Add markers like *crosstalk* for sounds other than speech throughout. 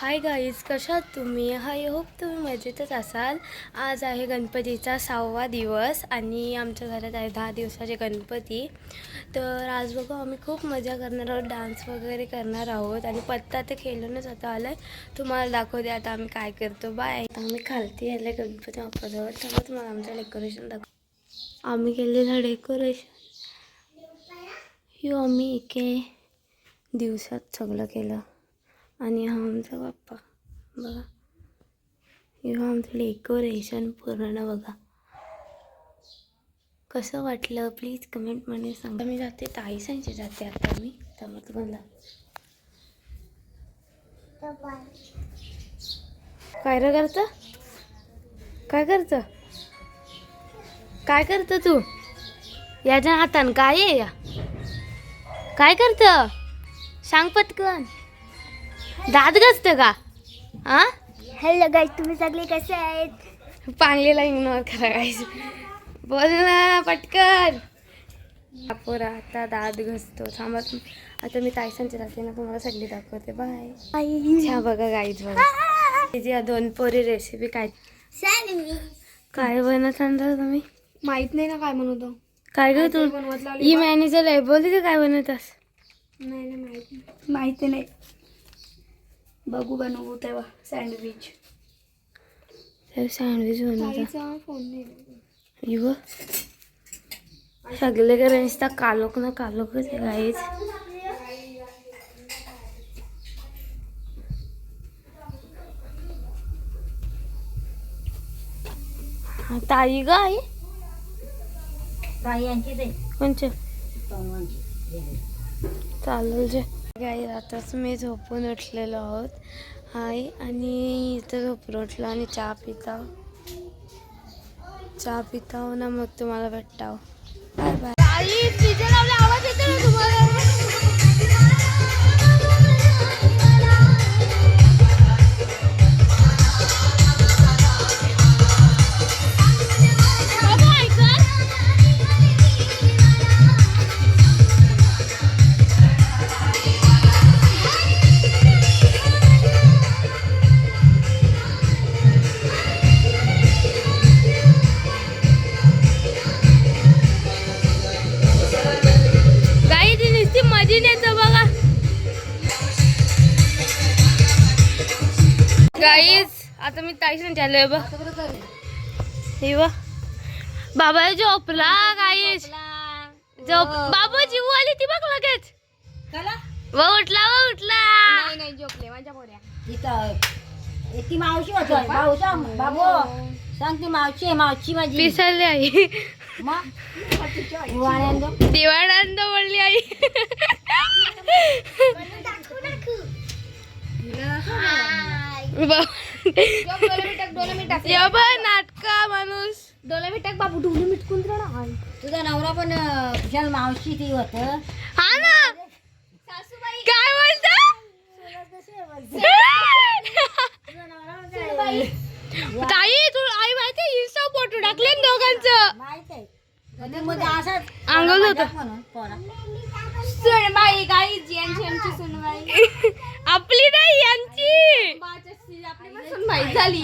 Hi guys कशात तुम्ही? हाय hope तुम्ही मजेतच असाल. आज आहे गणपतीचा सहावा दिवस आणि आमच्या घरात आहे दहा दिवसाचे गणपती. तर आज बघू आम्ही खूप मजा करणार आहोत डान्स वगैरे करणार आहोत आणि पत्ता ते खेळूनच आता आलं आहे तुम्हाला दाखवते आता आम्ही काय करतो. बाय आता आम्ही खालती आले गणपती बाप्पाजवळ. तेव्हा तुम्हाला आमचं डेकोरेशन दाखव आम्ही केलेलं डेकोरेशन ह्यो आम्ही एके दिवसात सगळं केलं. आणि हा आमचा बाप्पा बघा. हे आमचं डेकोरेशन पूर्ण बघा. कसं वाटलं? प्लीज कमेंटमध्ये सांगा. मी जाते. ताईसांचे जाते आता मी. त्यामुळे तुम्हाला काय र करतं? काय करतं? काय करतं तू? याच्या हातान काय आहे या? काय करतं? सांग पटकन. दात घासतं का? हा? हॅलो गाईज तुम्ही सगळे कसे आहेत? पांगलेला इग्नोर करा गाईस बोल ना पटकन. पोरा आता दात घसतो थांबा तुम- आता मी तायसांची राहते ना तुम्हाला सगळी दाखवते. बाय ह्या बघा गाईज बघा. तिची या दोन पोरी रेसिपी काय? काय बनत आणता तुम्ही? माहीत नाही ना काय म्हणतो काय ग तू? ही मॅनेजर आहे बोलते का काय बनवतास? नाही नाही माहीत माहिती नाही. बघू बनवू तेव्हा सँडविच. सँडविच बनवता इव. सगळे कडे नुसता कालोक ना कालोकच आहे गाईच. हा, ताई ग आई. कोणचे? चालेल जे गाई आताच मी झोपून उठलेलो आहोत. आई आणि इथं झोपून उठलो आणि चहा पिता. चहा पिता हो ना मग तुम्हाला भेटताव बाय बाय आई आवाज येतो ना तुम्हाला? बघ हे बघ बाबा झोपला गाईज झोप बाबू जीव आली ती बघ लगेच व उठला व उठला नाही झोपले माझ्या पोऱ्या तिथं ती मावशी होती भाऊ सांग बाबू सांग ती मावशी आहे मावशी माझी आई दिवाळांद बोलली आई नाटका माणूस. डोला मिठाक बाबू मिटकून तुझा नवरा पण अं, खुशाल मावशी ती होत. हा ना? काय बोलता? ताई तू आई माहिती इंस्टा फोटो टाकले ना दोघांचं? माहीत आहे. मध्ये असाच अंगल होतं. म्हणून. सुनबाई गाई यांची आमची सुनबाई *laughs* आपली नाही यांची. आपली पण सुनबाई झाली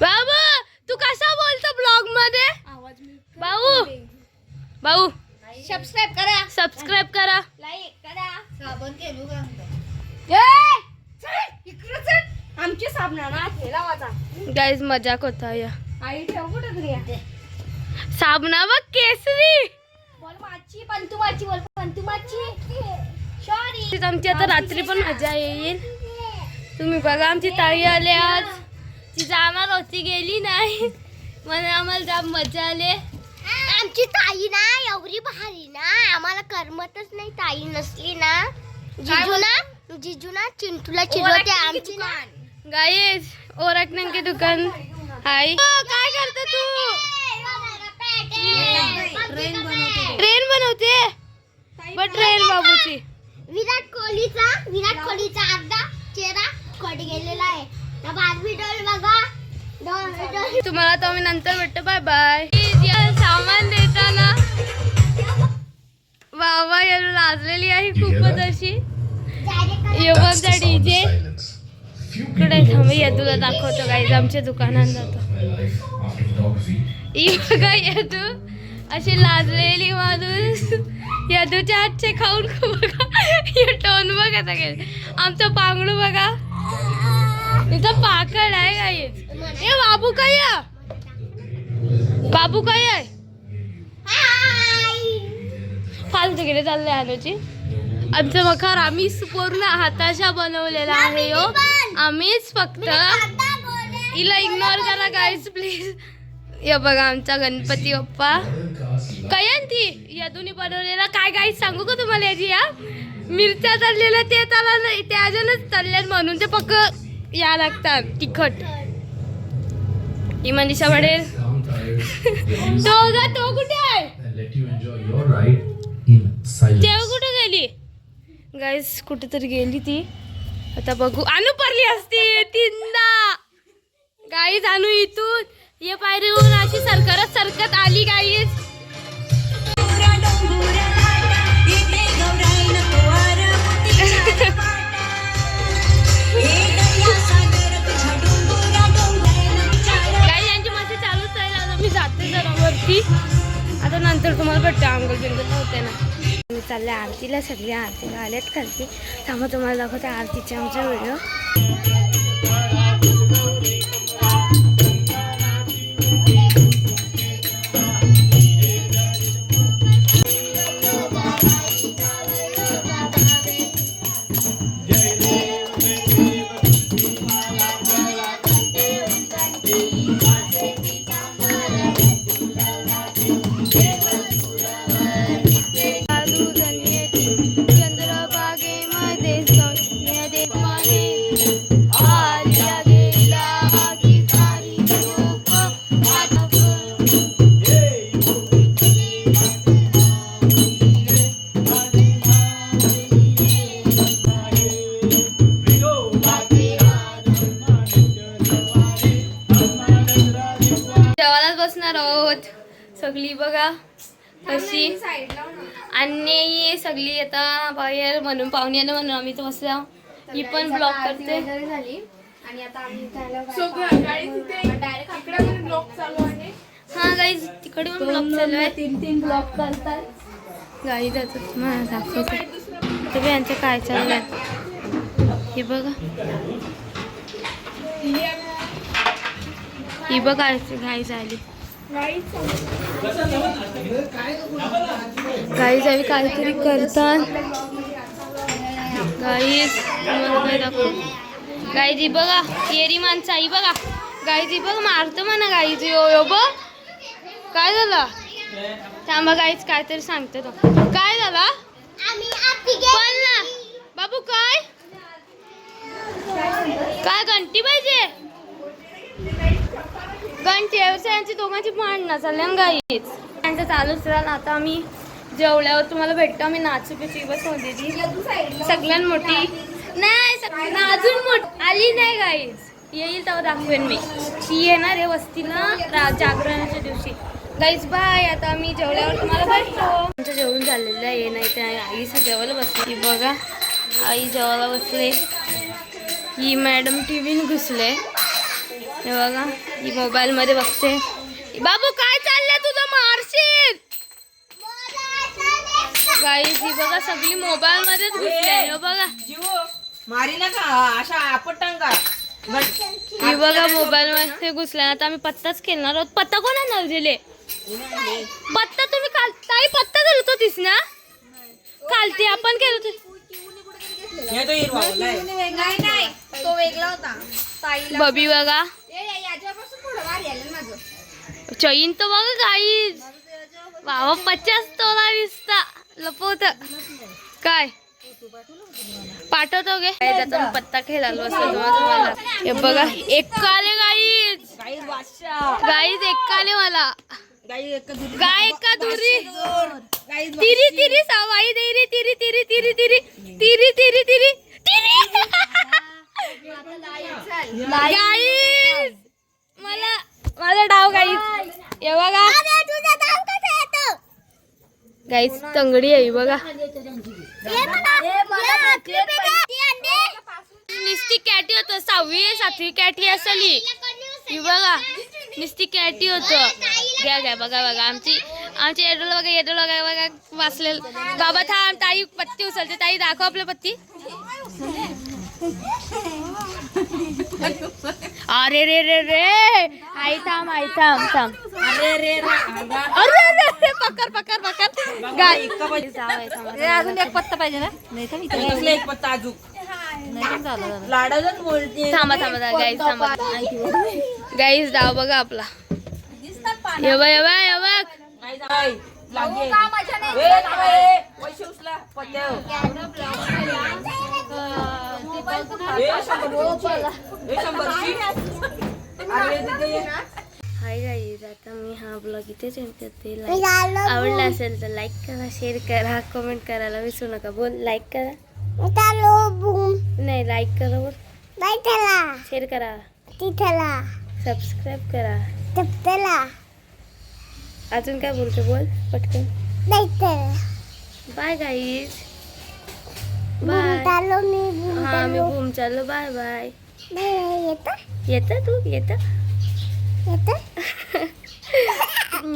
बाबू तू कसा बोलतो ब्लॉगमध्ये? आवाज मी भाऊ भाऊ सबस्क्राईब करा. सबस्क्राईब करा. लाईक करा. साबण केलो का. आमची? साबणा ना ठेला वाचा गाईज मजाक होता या आई ठेव कुठं. साबणा व केसरी. बोल आमची आता रात्री पण मजा येईल तुम्ही बघा आमची ताई आली आज ती जाणार होती गेली नाही म्हणून आम्हाला जाम मजा आली आमची ताई ना एवढी भारी ना आम्हाला करमतच नाही ताई नसली ना जिजू ना जिजू ना चिंटूला चिरवते आमची ना गाईज ओरखनं के दुकान हाय ओ, काय करते तू बट ट्रेन बाबूची. विराट कोहलीचा विराट कोहलीचा अर्धा चेहरा कट गेलेला आहे. त्या बाजू डोल बघा. डोल डोल तुम्हाला तो आम्ही नंतर भेटतो. बाय बाय सामान देताना बाबा याला लाजलेली आहे खूपच अशी. डायरेक्ट युवकचा डीजे कुठे थांब यदूला दाखवतो गाईज आमच्या दुकानात जातो ही *laughs* बघा यदू अशी लाजलेली माणूस. यदूच्या हातचे खाऊन बघा. हे टोन बघा सगळे. आमचं पांगडू बघा. तिथं पाकड आहे गाईज ए बाबू काय? बाबू काय आहे? फालतू तिकडे चालले अनुची आमचं मखार आम्हीच पूर्ण हाताशा बनवलेला आहे हो. आम्हीच फक्त हिला इग्नोर करा गाईज प्लीज या बघा आमचा गणपती बाप्पा. कयंती? या दोन्ही बनवलेला काय काय सांगू का तुम्हाला याची या मिरच्या तळलेल्या ते त्याला नाही त्याच्यानंच तळल्यात म्हणून ते पक्क या लागतात तिखट. ही म्हणजे मनीषा पडेल *laughs* तो तो कुठे आहे? तेव्हा कुठे गेली? गाईस कुठेतरी गेली ती. आता बघू. आणू पडली असती तीनदा. गाईज आणू इथून. ये पायरीवरून अशी सरकत सरकत आली गाईज आता नंतर तुम्हाला भेटते अंगल बिंगल होते ना. मी चालले आरतीला सगळे आरतीला आल्यात खालती. त्यामुळे तुम्हाला दाखवते आरतीचे आमचा व्हिडिओ. कशी? आणि ही सगळी आता बाहेर म्हणून पाहुणे आले म्हणून आम्ही तर बसल्या ही पण ब्लॉक करते. हा गाईज तिकडे पण ब्लॉक चालू आहे तीन तीन ब्लॉक करतात. गाई जातात मला दाखवते. तुम्ही यांचं काय चाललंय हे बघा. ही बघा गाई झाली गाई जावी काहीतरी करतात. गाई तुम्हाला काय दाखवू? गाईजी बघा येरी माणसं आई बघा. गाईजी बघ मारतो म्हणा गाईजी ओ यो बघ. काय झालं? थांबा गाईच काहीतरी सांगते तो. काय झालं आम्ही आरती पण ना बाबू काय काय घंटी पाहिजे घंटी व्यवसायांची दोघांची भांडणं चालल्या ना गाईच. त्यांचं चालूच राहिलं. आता आम्ही जेवल्यावर तुम्हाला भेटतो. आम्ही नाचू पिची बस होती ती. सगळ्यात मोठी. नाही अजून मोठी. आली नाही गाईज येईल तेव्हा दाखवेन मी. ती येणार आहे वस्तीला रा- जागरणाच्या दिवशी. Guys bye. आता आम्ही जेवल्यावर तुम्हाला भेटतो. आमचं जेवण झालेलं आहे. नाही तर आईचं जेवायला बसली. बघा. आई जेवायला बसले. ही मॅडम टी व्हीन घुसले. हे बघा. ही मोबाईलमध्ये बघते. बाबू काय चाललंय तुझं मारशील ही बघा सगळी मोबाईल मध्येच घुसले बघा. मारी नका अशा आपटांगा. ही बघा मोबाईल मध्ये घुसल्या. आता आम्ही पत्ताच खेळणार आहोत. पत्ता कोण दिले? पत्ता तुम्ही काल ताई पत्ता घालत होतीस ना? कालती आपण केलं होतं हे तो हिरवा बोललाय. नाही नाही. तो वेगळा होता. बबी बघा. चैन तर बघा गाईज बाबा पचास तोला दिसता. लपवत. काय? पाठवतो गे. मी पत्ता खेळालो असतो तुम्हाला हे बघा एक्काले गाईज गाईज एक्काले मला. गाई एक दुरी. गाय का धुरी गाई तिरी तिरी सवाई देरी तिरी तिरी तिरी तिरी तिरी. तिरी तिरी तिरी. गाईज *laughs* मला माझा डाव हे बघा गाईज तंगडी आहे ही बघा हे मला हे मला सहावी सातवी कॅटी असली ही बघा नुसती कॅटी होतं घ्या घ्या बघा बघा आमची आमची येडोल बघा येडोल बघा बघा वाचलेलं बाबा थांब ताई पत्ती उचलते ताई दाखव आपलं पत्ती अरे रे रे रे आई थांब आई थांब थांब. अरे रे रे. अरे अरे अरे पकड पकड पकड. गाय थांबा, ए, अजून एक पत्ता पाहिजे ना? नाही तर इथे कसलं एक पत्ता अजूक नाही तर झालं बोलते. थांबा थांबा गाईज थांबा. गाईज डाव बघा आपला. ये बघ ये बघ ये बघ. नाही जाय. लागे. ए, थांबा, ए. पैसे उचला पत्त्यावर. ए, शंभरची. ए, शंभरची. अरे, तिथे ये. हाय गाईज आता मी हा ब्लॉग इथेच करते. लाईक आवडला असेल तर लाईक करा शेअर करा कमेंट करायला विसरू नका. बोल लाईक करा. नाही लाईक करा बोल. शेअर करा. सबस्क्राईब करा. अजून काय बोलतो बोल पटकन. बाय गाईज बाय हा मी बूम चाललो बाय बाय येतं? तू? येतं?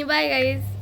Bye guys *laughs*